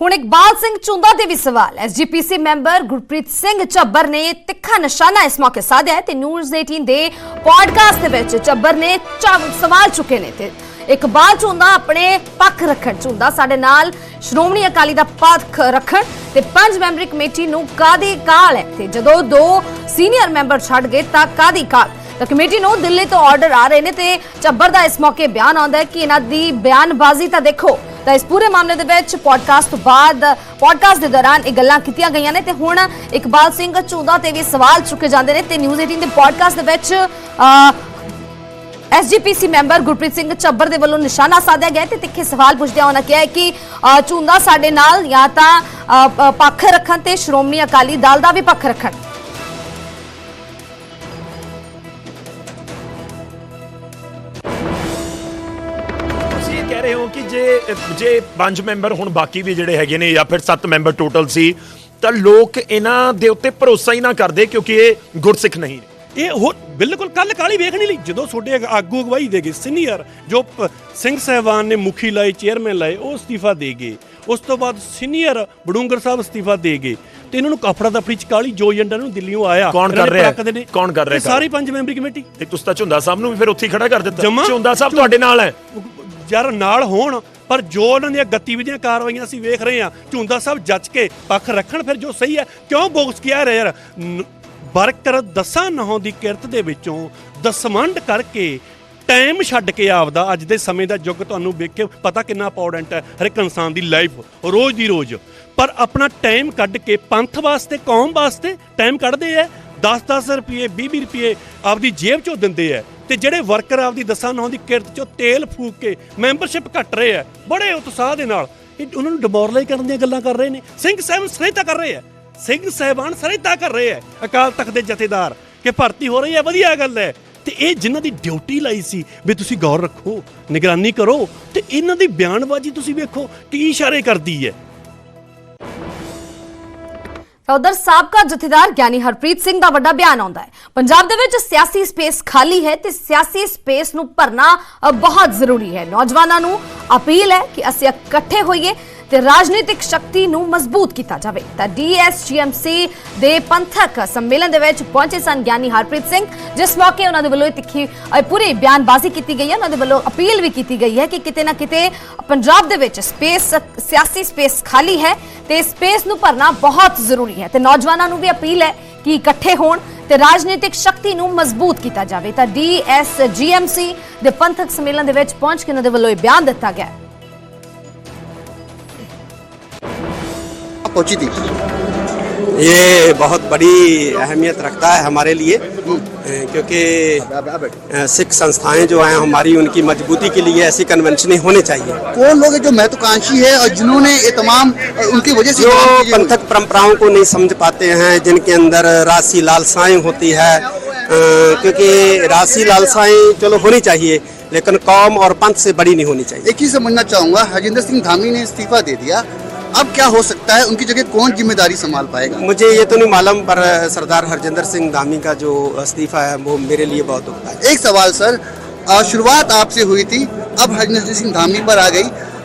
ਹੁਣ ਇਕਬਾਲ ਸਿੰਘ ਚੁੰਦਾ ਦੇ ਵੀ ਸਵਾਲ। ਐਸਜੀਪੀਸੀ ਮੈਂਬਰ ਗੁਰਪ੍ਰੀਤ ਸਿੰਘ ਚੱਬਰ ਨੇ ਤਿੱਖਾ ਨਿਸ਼ਾਨਾ ਇਸ ਮੌਕੇ ਸਾਧਿਆ ਤੇ ਨਿਊਜ਼ 18 ਦੇ ਪੋਡਕਾਸਟ ਦੇ ਵਿੱਚ ਚੱਬਰ ਨੇ ਸਵਾਲ ਚੁੱਕੇ ਨੇ ਤੇ ਇਕਬਾਲ ਚੁੰਦਾ ਆਪਣੇ ਪੱਖ ਰੱਖਣ, ਚੁੰਦਾ ਸਾਡੇ ਨਾਲ ਸ਼੍ਰੋਮਣੀ ਅਕਾਲੀ ਦਾ ਪੱਖ ਰੱਖਣ ਤੇ ਪੰਜ ਮੈਂਬਰੀ ਕਮੇਟੀ ਨੂੰ ਕਾਦੀ ਕਾਲ ਹੈ? ਤੇ ਜਦੋਂ ਦੋ ਸੀਨੀਅਰ ਮੈਂਬਰ ਛੱਡ ਗਏ ਤਾਂ ਕਾਦੀ ਕਾਲ ਤਾਂ ਕਮੇਟੀ ਨੂੰ ਦਿੱਲੀ ਤੋਂ ਆਰਡਰ ਆ ਰਹੇ ਨੇ ਤੇ ਚੱਬਰ ਦਾ ਇਸ ਮੌਕੇ ਬਿਆਨ ਆਉਂਦਾ ਹੈ ਕਿ ਇਹਨਾਂ ਦੀ ਬਿਆਨਬਾਜ਼ੀ ਤਾਂ ਦੇਖੋ ਤਾਂ ਇਸ ਪੂਰੇ ਮਾਮਲੇ ਦੇ ਵਿੱਚ ਪੋਡਕਾਸਟ ਤੋਂ ਬਾਅਦ ਪੋਡਕਾਸਟ ਦੇ ਦੌਰਾਨ ਇਹ ਗੱਲਾਂ ਕੀਤੀਆਂ ਗਈਆਂ ਨੇ ਤੇ ਹੁਣ ਇਕਬਾਲ ਸਿੰਘ ਚੂਦਾ ਤੇ ਵੀ ਸਵਾਲ ਚੁੱਕੇ ਜਾਂਦੇ ਨੇ ਤੇ ਨਿਊਜ਼ 18 ਦੇ ਪੋਡਕਾਸਟ ਦੇ ਵਿੱਚ ਐਸਜੀਪੀਸੀ ਮੈਂਬਰ ਗੁਰਪ੍ਰੀਤ ਸਿੰਘ ਚੱਬਰ ਦੇ ਵੱਲੋਂ ਨਿਸ਼ਾਨਾ ਸਾਧਿਆ ਗਿਆ ਤੇ ਤਿੱਖੇ ਸਵਾਲ ਪੁੱਛਦਿਆਂ ਉਹਨਾਂ ਕਿਹਾ ਕਿ ਅ, ਸਾਡੇ ਨਾਲ ਜਾਂ ਤਾਂ ਪੱਖ ਰੱਖਣ ਤੇ ਸ਼੍ਰੋਮਣੀ ਅਕਾਲੀ ਦਲ ਦਾ ਵੀ ਪੱਖ ਰੱਖਣ। ਤੁਸੀਂ ਇਹ ਕਹਿ ਰਹੇ ਹੋ ਕਿ ਜੇ ਜੇ ਪੰਜ ਮੈਂਬਰ ਹੁਣ ਬਾਕੀ ਵੀ ਜਿਹੜੇ ਹੈਗੇ ਨੇ ਜਾਂ ਫਿਰ ਸੱਤ ਮੈਂਬਰ ਟੋਟਲ ਸੀ ਤਾਂ ਲੋਕ ਇਹਨਾਂ ਦੇ ਉੱਤੇ ਭਰੋਸਾ ਹੀ ਨਾ ਕਰਦੇ ਕਿਉਂਕਿ ਇਹ ਗੁਰਸਿੱਖ ਨਹੀਂ ਨੇ। ਇਹ ਹੋਰ ਬਿਲਕੁਲ ਕੱਲ ਕਾਲੀ ਵੇਖ ਨਹੀਂ ਲਈ ਜਦੋਂ ਤੁਹਾਡੇ ਆਗੂ ਅਗਵਾਈ ਦੇਗੇ ਸੀਨੀਅਰ ਜੋ ਸਿੰਘ ਸਹਿਬਾਨ ਨੇ ਮੁਖੀ ਲਾਏ ਚੇਅਰਮੈਨ ਲਾਏ ਉਹ ਅਸਤੀਫਾ ਦੇ ਗਏ। ਉਸ ਤੋਂ ਬਾਅਦ ਸੀਨੀਅਰ ਬਡੂੰਗਰ ਸਾਹਿਬ ਅਸਤੀਫਾ ਦੇ ਗਏ। ਤੇ ਇਹਨਾਂ ਨੂੰ ਕਾਫੜਾ ਦਫੜੀ ਚ ਕਾਲੀ ਜੋ ਏਜੰਡਾ ਨੂੰ ਦਿੱਲੀੋਂ ਆਇਆ ਕੌਣ ਕਰ ਰਿਹਾ? ਕੌਣ ਕਰ ਰਿਹਾ ਸਾਰੀ ਪੰਜ ਮੈਂਬਰੀ ਕਮੇਟੀ। ਤੇ ਤੁਸੀਂ ਤਾਂ ਝੁੰਦਾ ਸਾਹਿਬ ਨੂੰ ਵੀ ਫਿਰ ਉੱਥੇ ਖੜਾ ਕਰ ਦਿੱਤਾ। ਝੁੰਦਾ ਸਾਹਿਬ ਤੁਹਾਡੇ ਨਾਲ ਹੈ। ਯਾਰ ਨਾਲ ਹੋਣ, ਪਰ ਜੋ ਉਹਨਾਂ ਦੀਆਂ ਗਤੀਵਿਧੀਆਂ ਕਾਰਵਾਈਆਂ ਅਸੀਂ ਵੇਖ ਰਹੇ ਹਾਂ, ਝੁੰਦਾ ਸਾਹਿਬ ਜੱਜ ਕੇ ਪੱਖ ਰੱਖਣ ਫਿਰ ਜੋ ਸਹੀ ਹੈ। ਕਿਉਂ ਬੋਕਸ ਕਿਹਾ ਰਿਹਾ ਯਾਰ? ਨ- ਬਰਕਰ ਦਸਾਂ ਨਹੋਂ ਦੀ ਕਿਰਤ ਦੇ ਵਿੱਚੋਂ ਦਸਮੰਡ ਕਰਕੇ ਟਾਈਮ ਛੱਡ ਕੇ ਆਪਦਾ ਅੱਜ ਦੇ ਸਮੇਂ ਦਾ ਯੁੱਗ ਤੁਹਾਨੂੰ ਵੇਖ ਕੇ ਪਤਾ ਕਿੰਨਾ ਇੰਪੋਰਟੈਂਟ ਹੈ ਹਰ ਇੱਕ ਇਨਸਾਨ ਦੀ ਲਾਈਫ ਰੋਜ਼ ਦੀ ਰੋਜ਼। ਪਰ ਆਪਣਾ ਟਾਈਮ ਕੱਢ ਕੇ ਪੰਥ ਵਾਸਤੇ, ਕੌਮ ਵਾਸਤੇ ਟਾਈਮ ਕੱਢਦੇ ਐ 10-10 ਰੁਪਏ 20-20 ਰੁਪਏ ਆਪਦੀ ਜੇਬ ਚੋਂ ਦਿੰਦੇ ਐ ਤੇ ਜਿਹੜੇ ਵਰਕਰ ਆਪਦੀ ਦਸਾਂ ਨੌਂ ਦੀ ਕਿਰਤ ਚੋਂ ਤੇਲ ਫੂਕ ਕੇ ਮੈਂਬਰਸ਼ਿਪ ਘਟ ਰਹੇ ਐ ਬੜੇ ਉਤਸ਼ਾਹ ਦੇ ਨਾਲ। ਇਹ ਉਹਨਾਂ ਨੂੰ ਡਿਮੋਰਲਾਈਜ਼ ਕਰਨ ਦੀਆਂ ਗੱਲਾਂ ਕਰ ਰਹੇ ਨੇ। ਸਿੰਘ ਸਾਹਿਬ ਸਹਾਇਤਾ ਕਰ ਰਹੇ ਐ ਸਿੰਘ ਸਾਹਿਬਾਨ ਸਹਾਇਤਾ ਕਰ ਰਹੇ ਐ ਅਕਾਲ ਤਖਤ ਦੇ ਜਥੇਦਾਰ, ਕਿ ਭਰਤੀ ਹੋ ਰਹੀ ਐ ਵਧੀਆ ਗੱਲ ਐ ਤੇ ਇਹ ਜਿਨ੍ਹਾਂ ਦੀ ਡਿਊਟੀ ਲਾਈ ਸੀ, ਵੀ ਤੁਸੀਂ ਗੌਰ ਰੱਖੋ, ਨਿਗਰਾਨੀ ਕਰੋ, ਤੇ ਇਹਨਾਂ ਦੀ ਬਿਆਨਬਾਜ਼ੀ ਤੁਸੀਂ ਵੇਖੋ, ਕੀ ਇਸ਼ਾਰੇ ਕਰਦੀ ਹੈ। ਤਾਂ ਉਧਰ ਸਾਬਕਾ ਜਥੇਦਾਰ ਗਿਆਨੀ ਹਰਪ੍ਰੀਤ ਸਿੰਘ ਦਾ ਵੱਡਾ ਬਿਆਨ ਆਉਂਦਾ ਹੈ। ਪੰਜਾਬ ਦੇ ਵਿੱਚ ਸਿਆਸੀ ਸਪੇਸ ਖਾਲੀ ਹੈ ਤੇ ਸਿਆਸੀ ਸਪੇਸ ਨੂੰ ਭਰਨਾ ਬਹੁਤ ਜ਼ਰੂਰੀ ਹੈ। ਨੌਜਵਾਨਾਂ ਨੂੰ ਅਪੀਲ ਹੈ ਕਿ ਅਸੀਂ ਇਕੱਠੇ ਹੋਈਏ ਤੇ ਰਾਜਨੀਤਿਕ ਸ਼ਕਤੀ ਨੂੰ ਮਜ਼ਬੂਤ ਕੀਤਾ ਜਾਵੇ। ਤਾਂ ਡੀਐਸਜੀਐਮਸੀ ਦੇ ਪੰਥਕ ਸੰਮੇਲਨ ਦੇ ਵਿੱਚ ਪਹੁੰਚੇ ਸਨ ਗਿਆਨੀ ਹਰਪ੍ਰੀਤ ਸਿੰਘ, ਜਿਸ ਮੌਕੇ ਉਹਨਾਂ ਦੇ ਵੱਲੋਂ ਤਿੱਖੀ ਪੂਰੀ ਬਿਆਨਬਾਜ਼ੀ ਕੀਤੀ ਗਈ ਹੈ। ਉਹਨਾਂ ਦੇ ਵੱਲੋਂ ਅਪੀਲ ਵੀ ਕੀਤੀ ਗਈ ਹੈ ਕਿ ਕਿਤੇ ਨਾ ਕਿਤੇ ਪੰਜਾਬ ਦੇ ਵਿੱਚ ਸਪੇਸ, ਸਿਆਸੀ ਸਪੇਸ ਖਾਲੀ ਹੈ ਤੇ ਸਪੇਸ ਨੂੰ ਭਰਨਾ ਬਹੁਤ ਜ਼ਰੂਰੀ ਹੈ। ਤੇ ਨੌਜਵਾਨਾਂ ਨੂੰ ਵੀ ਅਪੀਲ ਹੈ ਕਿ ਇਕੱਠੇ ਹੋਣ ਤੇ ਰਾਜਨੀਤਿਕ ਸ਼ਕਤੀ ਨੂੰ ਮਜ਼ਬੂਤ ਕੀਤਾ ਜਾਵੇ। ਤਾਂ ਡੀਐਸਜੀਐਮਸੀ ਦੇ ਪੰਥਕ ਸੰਮੇਲਨ ਦੇ ਵਿੱਚ ਪਹੁੰਚ ਕੇ ਉਹਨਾਂ ਦੇ ਵੱਲੋਂ ਇਹ ਬਿਆਨ ਦਿੱਤਾ ਗਿਆ पहुँची थी? ये बहुत बड़ी अहमियत रखता है हमारे लिए अ, क्योंकि सिख संस्थाएँ जो हैं हमारी उनकी मजबूती के लिए ऐसी कन्वेंशनें होने चाहिए। कौन लोग जो महत्वाकांक्षी है और जिन्होंने ये तमाम उनकी वजह से जो? पंथक परंपराओं को नहीं समझ पाते हैं जिनके अंदर राशि लालसाएँ होती है क्योंकि राशि लालसाएँ चलो होनी चाहिए लेकिन कौम और पंथ से बड़ी नहीं होनी चाहिए। एक चीज़ समझना चाहूँगा हरजिंदर सिंह धामी ने इस्तीफा दे दिया अब क्या हो सकता है? उनकी जगह कौन ज़िम्मेदारी संभाल पाएगा? मुझे ये तो नहीं मालूम पर सरदार हरजिंदर सिंह धामी का जो इस्तीफा है वो मेरे लिए बहुत है। एक सवाल सर। शुरुआत आपसे हुई थी अब हरजिंदर सिंह धामी पर आ गई।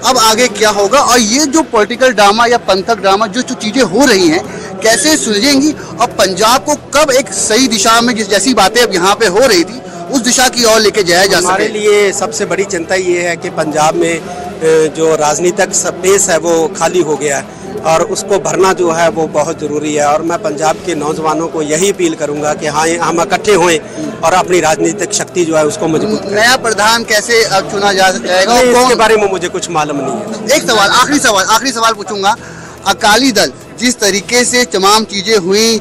अब आगे क्या होगा? और ये जो पॉलिटिकल ड्रामा या पंथक ड्रामा जो जो चीज़ें हो रही हैं कैसे सुलझेंगी? और पंजाब को कब एक सही दिशा में जिस जैसी बातें अब यहाँ पे हो रही थी उस दिशा की ओर लेके जाया जा सके? हमारे लिए सबसे बड़ी चिंता ये है कि पंजाब में जो राजनीतिक स्पेस है वो खाली हो गया है और उसको भरना जो है वो बहुत ज़रूरी है। और मैं पंजाब के नौजवानों को यही अपील करूँगा कि हाँ हम इकट्ठे होएँ और अपनी राजनीतिक शक्ति जो है उसको मज़बूत करें। नया प्रधान कैसे अब चुना जा जाएगा इसके बारे में मुझे कुछ मालूम नहीं है। एक सवाल आखिरी सवाल आखिरी सवाल पूछूँगा। अकाली दल जिस तरीके से तमाम चीज़ें हुई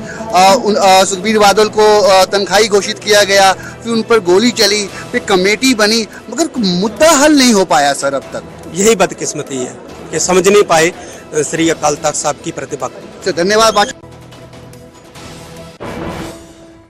सुखबीर बादल को तनख्वाही घोषित किया गया फिर उन पर गोली चली फिर कमेटी बनी मगर मुद्दा हल नहीं हो पाया सर अब तक। यही बदकिस्मती है कि समझ नहीं पाए अ, श्री अकाल तख्त साहब की प्रतिभा को तो धन्यवाद बात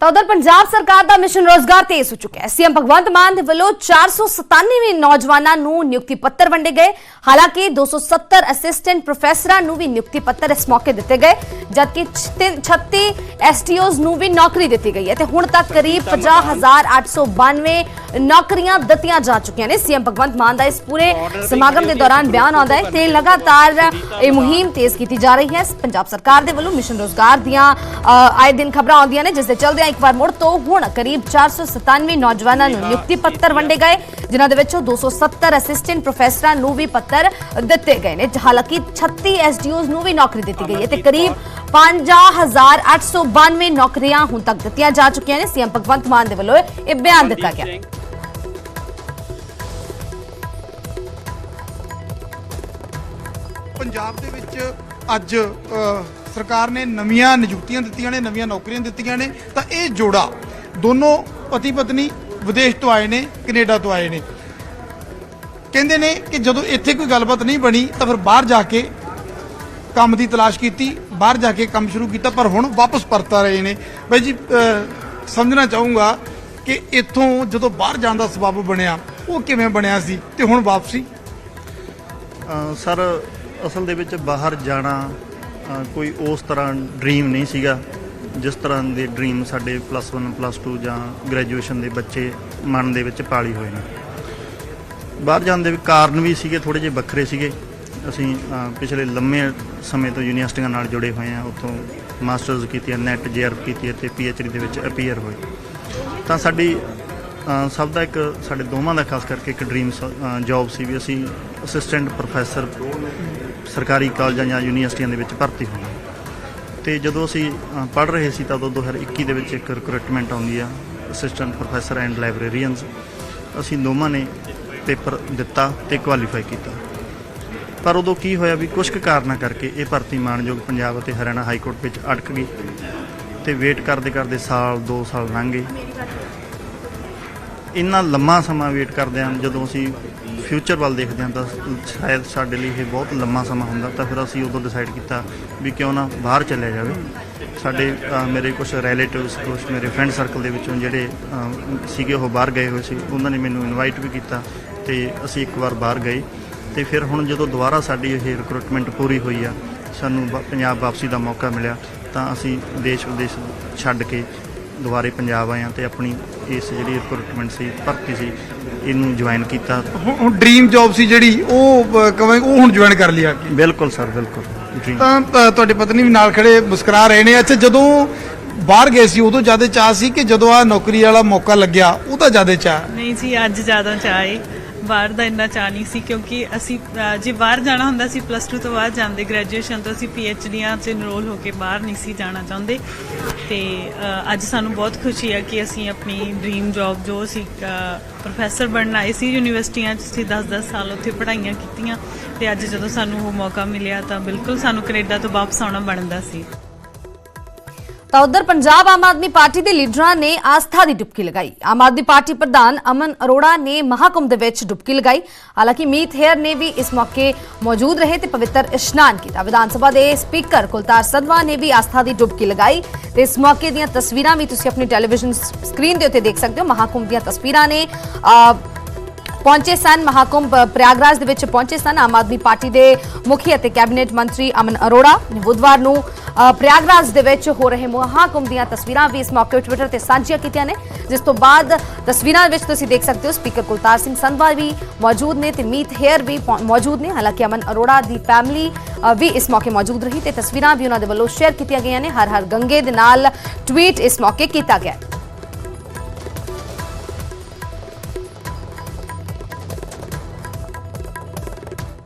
ਤਾਂ ਉਧਰ ਪੰਜਾਬ ਸਰਕਾਰ ਦਾ ਮਿਸ਼ਨ ਰੋਜ਼ਗਾਰ ਤੇਜ਼ ਹੋ ਚੁੱਕਾ ਹੈ ਸੀਐਮ ਭਗਵੰਤ ਮਾਨ ਦੇ ਵੱਲੋਂ 497 ਨੌਜਵਾਨਾਂ ਨੂੰ ਨਿਯੁਕਤੀ ਪੱਤਰ ਵੰਡੇ ਗਏ ਹਾਲਾਂਕਿ 270 ਅਸਿਸਟੈਂਟ ਪ੍ਰੋਫੈਸਰਾਂ ਨੂੰ ਵੀ ਨਿਯੁਕਤੀ ਪੱਤਰ ਇਸ ਮੌਕੇ ਦਿੱਤੇ ਗਏ ਜਦਕਿ 36 ਐਸਟੀਓਜ਼ ਨੂੰ ਵੀ ਨੌਕਰੀ ਦਿੱਤੀ ਗਈ ਹੈ ਤੇ ਹੁਣ ਤੱਕ ਕਰੀਬ 50892 ਨੌਕਰੀਆਂ ਦਿੱਤੀਆਂ ਜਾ ਚੁੱਕੀਆਂ ਨੇ। ਸੀਐਮ ਭਗਵੰਤ ਮਾਨ ਦਾ ਇਸ ਪੂਰੇ ਸਮਾਗਮ ਦੇ ਦੌਰਾਨ ਬਿਆਨ ਆਉਂਦਾ ਹੈ ਤੇ ਲਗਾਤਾਰ ਇਹ ਮੁਹਿੰਮ ਤੇਜ਼ ਕੀਤੀ ਜਾ ਰਹੀ ਹੈ। ਪੰਜਾਬ ਸਰਕਾਰ ਦੇ ਵੱਲੋਂ ਮਿਸ਼ਨ ਰੋਜ਼ਗਾਰ ਦੀਆਂ ਆਏ ਦਿਨ ਖਬਰਾਂ ਆਉਂਦੀਆਂ ਨੇ ਜਿਸ ਦੇ ਚੱਲਦਿਆਂ ਇੱਕ ਵਾਰ ਮੁੜ ਤੋਂ ਹੁਣ ਕਰੀਬ 497 ਨੌਜਵਾਨਾਂ ਨੂੰ ਨਿਯੁਕਤੀ ਪੱਤਰ ਵੰਡੇ ਗਏ ਜਿਨ੍ਹਾਂ ਦੇ ਵਿੱਚੋਂ 270 ਅਸਿਸਟੈਂਟ ਪ੍ਰੋਫੈਸਰਾਂ ਨੂੰ ਵੀ ਪੱਤਰ ਦਿੱਤੇ ਗਏ ਨੇ। ਹਾਲਾਂਕਿ 36 ਐਸਡੀਓਜ਼ ਨੂੰ ਵੀ ਨੌਕਰੀ ਦਿੱਤੀ ਗਈ ਹੈ ਤੇ ਕਰੀਬ 5892 ਨੌਕਰੀਆਂ ਹੁਣ ਤੱਕ ਦਿੱਤੀਆਂ ਜਾ ਚੁੱਕੀਆਂ ਨੇ। ਸੀਐਮ ਭਗਵੰਤ ਮਾਨ ਦੇ ਵੱਲੋਂ ਇਹ ਬਿਆਨ ਦਿੱਤਾ ਗਿਆ। ਪੰਜਾਬ ਦੇ ਵਿੱਚ ਅੱਜ ਸਰਕਾਰ ਨੇ ਨਵੀਆਂ ਨਿਯੁਕਤੀਆਂ ਦਿੱਤੀਆਂ ਨੇ, ਨਵੀਆਂ ਨੌਕਰੀਆਂ ਦਿੱਤੀਆਂ ਨੇ, ਤਾਂ ਇਹ ਜੋੜਾ ਦੋਨੋਂ ਪਤੀ ਪਤਨੀ ਵਿਦੇਸ਼ ਤੋਂ ਆਏ ਨੇ, ਕੈਨੇਡਾ ਤੋਂ ਆਏ ਨੇ। ਕਹਿੰਦੇ ਨੇ ਕਿ ਜਦੋਂ ਇੱਥੇ ਕੋਈ ਗੱਲਬਾਤ ਨਹੀਂ ਬਣੀ, ਤਾਂ ਫਿਰ ਬਾਹਰ ਜਾ ਕੇ ਕੰਮ ਦੀ ਤਲਾਸ਼ ਕੀਤੀ, ਬਾਹਰ ਜਾ ਕੇ ਕੰਮ ਸ਼ੁਰੂ ਕੀਤਾ, ਪਰ ਹੁਣ ਵਾਪਸ ਪਰਤ ਆ ਰਹੇ ਨੇ। ਬਾਈ ਜੀ ਸਮਝਣਾ ਚਾਹੂੰਗਾ ਕਿ ਇੱਥੋਂ ਜਦੋਂ ਬਾਹਰ ਜਾਣ ਦਾ ਸਬਬ ਬਣਿਆ, ਉਹ ਕਿਵੇਂ ਬਣਿਆ ਸੀ ਤੇ ਹੁਣ ਵਾਪਸੀ? ਸਰ ਅਸਲ ਦੇ ਵਿੱਚ ਬਾਹਰ ਜਾਣਾ ਕੋਈ ਉਸ ਤਰ੍ਹਾਂ ਡ੍ਰੀਮ ਨਹੀਂ ਸੀਗਾ, ਜਿਸ ਤਰ੍ਹਾਂ ਦੇ ਡ੍ਰੀਮ ਸਾਡੇ ਪਲੱਸ 1 ਪਲੱਸ 2 ਜਾਂ ਗ੍ਰੈਜੂਏਸ਼ਨ ਦੇ ਬੱਚੇ ਮਨ ਦੇ ਵਿੱਚ ਪਾਲੀ ਹੋਏ ਨੇ। ਬਾਹਰ ਜਾਣ ਦੇ ਕਾਰਨ ਵੀ ਸੀਗੇ ਥੋੜੇ ਜਿਹੇ ਵੱਖਰੇ ਸੀਗੇ। ਅਸੀਂ ਪਿਛਲੇ ਲੰਮੇ ਸਮੇਂ ਤੋਂ ਯੂਨੀਵਰਸਿਟੀਆਂ ਨਾਲ ਜੁੜੇ ਹੋਏ ਹਾਂ, ਉੱਥੋਂ ਮਾਸਟਰਸ ਕੀਤੀ ਹੈ ਨੈਟ ਜੇਆਰ ਕੀਤੀ ਹੈ ਤੇ ਪੀਐਚਡੀ ਦੇ ਵਿੱਚ ਅਪੀਅਰ ਹੋਏ। ਤਾਂ ਸਾਡੀ ਸਭ ਦਾ ਇੱਕ ਸਾਡੇ ਦੋਵਾਂ ਦਾ ਖਾਸ ਕਰਕੇ ਇੱਕ ਡ੍ਰੀਮ ਜੌਬ ਸੀ ਵੀ ਅਸੀਂ ਅਸਿਸਟੈਂਟ ਪ੍ਰੋਫੈਸਰ ਸਰਕਾਰੀ ਕਾਲਜਾਂ ਜਾਂ ਯੂਨੀਵਰਸਿਟੀਆਂ ਦੇ ਵਿੱਚ ਭਰਤੀ ਹੋਣਾ ਤੇ ਜਦੋਂ ਅਸੀਂ ਪੜ੍ਹ ਰਹੇ ਸੀ ਤਾਂ ਉਦੋਂ 2021 ਦੇ ਵਿੱਚ ਇੱਕ ਰਿਕਰੂਟਮੈਂਟ ਆਉਂਦੀ ਆ ਅਸਿਸਟੈਂਟ ਪ੍ਰੋਫੈਸਰ ਐਂਡ ਲਾਇਬ੍ਰੇਰੀਅਨਸ ਅਸੀਂ ਦੋਵਾਂ ਨੇ ਪੇਪਰ ਦਿੱਤਾ ਤੇ ਕੁਆਲੀਫਾਈ ਕੀਤਾ। ਪਰ ਉਦੋਂ ਕੀ ਹੋਇਆ ਵੀ ਕੁਝ ਕੁ ਕਾਰਨਾਂ ਕਰਕੇ ਇਹ ਭਰਤੀ ਮਾਣਯੋਗ ਪੰਜਾਬ ਅਤੇ ਹਰਿਆਣਾ ਹਾਈ ਕੋਰਟ ਵਿੱਚ ਅਟਕ ਗਈ ਤੇ ਵੇਟ ਕਰਦੇ ਕਰਦੇ ਸਾਲ 2 ਸਾਲ ਲੰਘ ਗਏ। ਇੰਨਾ ਲੰਮਾ ਸਮਾਂ ਵੇਟ ਕਰਦੇ ਹਾਂ, ਜਦੋਂ ਅਸੀਂ ਫਿਊਚਰ ਵੱਲ ਦੇਖਦੇ ਹਾਂ, ਤਾਂ ਸ਼ਾਇਦ ਸਾਡੇ ਲਈ ਇਹ ਬਹੁਤ ਲੰਮਾ ਸਮਾਂ ਹੁੰਦਾ, ਤਾਂ ਫਿਰ ਅਸੀਂ ਉਦੋਂ ਡਿਸਾਈਡ ਕੀਤਾ ਵੀ ਕਿਉਂ ਨਾ ਬਾਹਰ ਚੱਲਿਆ ਜਾਵੇ। ਸਾਡੇ ਮੇਰੇ ਕੁਝ ਰਿਲੇਟਿਵਸ ਕੁਝ ਮੇਰੇ ਫਰੈਂਡ ਸਰਕਲ ਦੇ ਵਿੱਚੋਂ ਜਿਹੜੇ ਸੀਗੇ, ਉਹ ਬਾਹਰ ਗਏ ਹੋਏ ਸੀ, ਉਹਨਾਂ ਨੇ ਮੈਨੂੰ ਇਨਵਾਈਟ ਵੀ ਕੀਤਾ ਤੇ ਅਸੀਂ ਇੱਕ ਵਾਰ ਬਾਹਰ ਗਏ। ਤੇ ਫਿਰ ਹੁਣ ਜਦੋਂ ਦੁਬਾਰਾ ਸਾਡੀ ਇਹ ਰਿਕਰੂਟਮੈਂਟ ਪੂਰੀ ਹੋਈ ਆ, ਸਾਨੂੰ ਵਾ- ਪੰਜਾਬ ਵਾਪਸੀ ਦਾ ਮੌਕਾ ਮਿਲਿਆ, ਤਾਂ ਅਸੀਂ ਦੇਸ਼ ਵਿਦੇਸ਼ ਛੱਡ ਕੇ ਦੁਬਾਰੇ ਪੰਜਾਬ ਆਏ ਹਾਂ ਤੇ ਆਪਣੀ ਇਸ ਜਿਹੜੀ ਰਿਕਰੂਟਮੈਂਟ ਸੀ ਭਰਤੀ ਸੀ ਇਹਨੂੰ ਜੁਆਇਨ ਕੀਤਾ। ਹੁਣ ਹੁਣ ਡ੍ਰੀਮ ਜੌਬ ਸੀ ਜਿਹੜੀ ਉਹ ਅ, ਕਵੇਂ ਉਹ ਹੁਣ ਜੁਆਇਨ ਕਰ ਲਿਆ ਕੇ? ਬਿਲਕੁਲ ਸਰ ਬਿਲਕੁਲ। ਜੀ ਤਾਂ ਅ, ਤੁਹਾਡੇ ਪਤਨੀ ਵੀ ਨਾਲ ਖੜੇ ਮੁਸਕਰਾ ਰਹੇ ਨੇ। ਅੱਛਾ ਜਦੋਂ ਬਾਹਰ ਗਏ ਸੀ ਉਦੋਂ ਜ਼ਿਆਦਾ ਚਾਹ ਸੀ ਕਿ ਜਦੋਂ ਆ ਨੌਕਰੀ ਵਾਲਾ ਮੌਕਾ ਲੱਗਿਆ ਉਹਦਾ ਜ਼ਿਆਦਾ ਚਾਹ ਨਹੀਂ ਜੀ ਅੱਜ ਜ਼ਿਆਦਾ ਏ। ਬਾਹਰ ਦਾ ਇੰਨਾ ਚਾਅ ਨਹੀਂ ਸੀ ਕਿਉਂਕਿ ਅਸੀਂ ਅਹ, ਜੇ ਬਾਹਰ ਜਾਣਾ ਹੁੰਦਾ ਸੀ ਪਲੱਸ 2 ਤੋਂ ਬਾਅਦ ਜਾਂਦੇ ਗ੍ਰੈਜੂਏਸ਼ਨ ਤੋਂ ਅਸੀਂ ਡੀਆਂ 'ਚ ਇਨਰੋਲ ਹੋ ਕੇ ਬਾਹਰ ਨਹੀਂ ਸੀ ਜਾਣਾ ਚਾਹੁੰਦੇ। ਤੇ ਅਹ, ਅੱਜ ਸਾਨੂੰ ਬਹੁਤ ਖੁਸ਼ੀ ਹੈ ਕਿ ਅਸੀਂ ਆਪਣੀ ਡ੍ਰੀਮ ਜੌਬ ਜੋ ਅਸੀਂ ਪ੍ਰੋਫੈਸਰ ਬਣਨ ਆਏ ਸੀ ਯੂਨੀਵਰਸਿਟੀਆਂ 'ਚ ਅਸੀਂ 10-10 ਸਾਲ ਉੱਥੇ ਪੜ੍ਹਾਈਆਂ ਕੀਤੀਆਂ। ਤੇ ਅੱਜ ਜਦੋਂ ਸਾਨੂੰ ਉਹ ਮੌਕਾ ਮਿਲਿਆ ਤਾਂ ਬਿਲਕੁਲ ਸਾਨੂੰ ਕੈਨੇਡਾ ਤੋਂ ਵਾਪਸ ਆਉਣਾ ਬਣਦਾ ਸੀ। ਤਾਂ ਉਧਰ ਪੰਜਾਬ ਆਮ ਆਦਮੀ ਪਾਰਟੀ ਦੇ ਲੀਡਰਾਂ ਨੇ ਆਸਥਾ ਦੀ ਡੁਬਕੀ ਲਗਾਈ। ਆਮ ਆਦਮੀ ਪਾਰਟੀ ਪ੍ਰਧਾਨ ਅਮਨ ਅਰੋੜਾ ਨੇ ਮਹਾਕੁੰਭ ਦੇ ਵਿੱਚ ਡੁਬਕੀ ਲਗਾਈ। ਹਾਲਾਂਕਿ ਮੀਤ ਹੇਅਰ ਨੇ ਵੀ ਇਸ ਮੌਕੇ ਮੌਜੂਦ ਰਹੇ ਤੇ ਪਵਿੱਤਰ ਇਸ਼ਨਾਨ ਕੀਤਾ। ਵਿਧਾਨ ਸਭਾ ਦੇ ਸਪੀਕਰ ਕੁਲਤਾਰ ਸਦਵਾ ਨੇ ਵੀ ਆਸਥਾ ਦੀ ਡੁਬਕੀ ਲਗਾਈ ਤੇ ਇਸ ਮੌਕੇ ਦੀਆਂ ਤਸਵੀਰਾਂ ਵੀ ਤੁਸੀਂ ਆਪਣੀ ਟੈਲੀਵਿਜ਼ਨ ਸਕਰੀਨ ਦੇ ਉੱਤੇ ਦੇਖ ਸਕਦੇ ਹੋ। ਮਹਾਕੁੰਭ ਦੀਆਂ ਤਸਵੀਰਾਂ ਨੇ ਅ, ਪਹੁੰਚੇ ਸਨ ਮਹਾਕੁੰਭ ਪ੍ਰਯਾਗਰਾਜ ਦੇ ਵਿੱਚ ਪਹੁੰਚੇ ਸਨ ਆਮ ਆਦਮੀ ਪਾਰਟੀ ਦੇ ਮੁਖੀ ਅਤੇ ਕੈਬਨਿਟ ਮੰਤਰੀ ਅਮਨ ਅਰੋੜਾ। ਬੁੱਧਵਾਰ ਨੂੰ ਪ੍ਰਯਾਗਰਾਜ ਦੇ ਵਿੱਚ ਹੋ ਰਹੇ ਮਹਾਕੁੰਭ ਦੀਆਂ ਤਸਵੀਰਾਂ ਵੀ ਇਸ ਮੌਕੇ ਟਵਿੱਟਰ ਤੇ ਸਾਂਝੀਆਂ ਕੀਤੀਆਂ ਨੇ, ਜਿਸ ਤੋਂ ਬਾਅਦ ਤਸਵੀਰਾਂ ਵਿੱਚ ਤੁਸੀਂ ਦੇਖ ਸਕਦੇ ਹੋ ਸਪੀਕਰ ਕੁਲਤਾਰ ਸਿੰਘ ਸੰਧਵਾ ਵੀ ਮੌਜੂਦ ਨੇ ਤੇ ਮੀਤ ਹੇਅਰ ਵੀ ਮੌਜੂਦ ਨੇ। ਹਾਲਾਂਕਿ ਅਮਨ ਅਰੋੜਾ ਦੀ ਫੈਮਿਲੀ ਵੀ ਇਸ ਮੌਕੇ ਮੌਜੂਦ ਰਹੀ ਤੇ ਤਸਵੀਰਾਂ ਵੀ ਉਹਨਾਂ ਦੇ ਵੱਲੋਂ ਸ਼ੇਅਰ ਕੀਤੀਆਂ ਗਈਆਂ ਨੇ। ਹਰ ਹਰ ਗੰਗੇ ਦੇ ਨਾਲ ਟਵੀਟ ਇਸ ਮੌਕੇ ਕੀਤਾ ਗਿਆ।